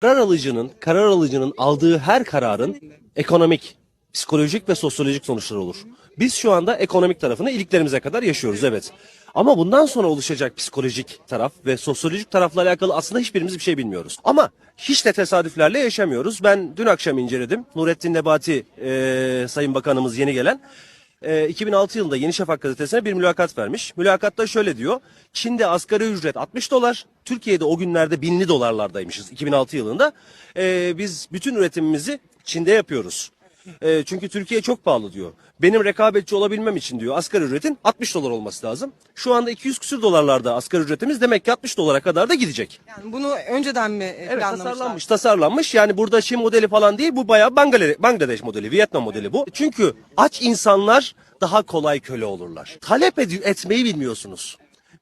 Karar alıcının, karar alıcının aldığı her kararın ekonomik, psikolojik ve sosyolojik sonuçları olur. Biz şu anda ekonomik tarafını iliklerimize kadar yaşıyoruz evet. Ama bundan sonra oluşacak psikolojik taraf ve sosyolojik tarafla alakalı aslında hiçbirimiz bir şey bilmiyoruz. Ama hiç de tesadüflerle yaşamıyoruz. Ben dün akşam inceledim. Nurettin Nebati e, Sayın Bakanımız yeni gelen. E, 2006 yılında Yeni Şafak gazetesine bir mülakat vermiş. Mülakatta şöyle diyor. Çin'de asgari ücret 60 dolar. Türkiye'de o günlerde binli dolarlardaymışız 2006 yılında. E, biz bütün üretimimizi Çin'de yapıyoruz. E, çünkü Türkiye çok pahalı diyor. Benim rekabetçi olabilmem için diyor asgari ücretin 60 dolar olması lazım. Şu anda 200 küsür dolarlarda asgari ücretimiz demek ki 60 dolara kadar da gidecek. Yani bunu önceden mi e, Evet planlamışlar? tasarlanmış tasarlanmış yani burada Çin modeli falan değil bu bayağı Bangladeş, Bangladeş modeli Vietnam modeli bu. Çünkü aç insanlar daha kolay köle olurlar. Talep ed- etmeyi bilmiyorsunuz.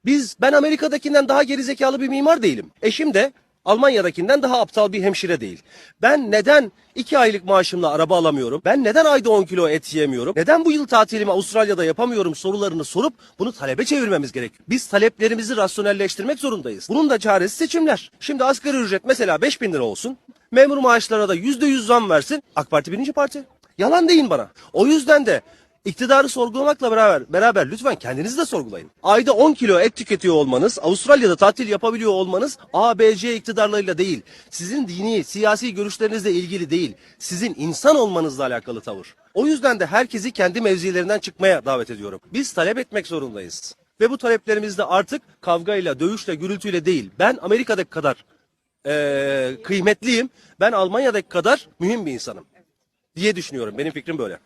Biz ben Amerika'dakinden daha gerizekalı bir mimar değilim. Eşim de Almanya'dakinden daha aptal bir hemşire değil. Ben neden iki aylık maaşımla araba alamıyorum? Ben neden ayda 10 kilo et yiyemiyorum? Neden bu yıl tatilimi Avustralya'da yapamıyorum sorularını sorup bunu talebe çevirmemiz gerekiyor. Biz taleplerimizi rasyonelleştirmek zorundayız. Bunun da çaresi seçimler. Şimdi asgari ücret mesela 5000 lira olsun. Memur maaşlarına da %100 zam versin. AK Parti birinci parti. Yalan deyin bana. O yüzden de İktidarı sorgulamakla beraber, beraber lütfen kendinizi de sorgulayın. Ayda 10 kilo et tüketiyor olmanız, Avustralya'da tatil yapabiliyor olmanız A, B, C iktidarlarıyla değil. Sizin dini, siyasi görüşlerinizle ilgili değil. Sizin insan olmanızla alakalı tavır. O yüzden de herkesi kendi mevzilerinden çıkmaya davet ediyorum. Biz talep etmek zorundayız. Ve bu taleplerimizde artık kavgayla, dövüşle, gürültüyle değil. Ben Amerika'daki kadar eee, kıymetliyim. Ben Almanya'daki kadar mühim bir insanım diye düşünüyorum. Benim fikrim böyle.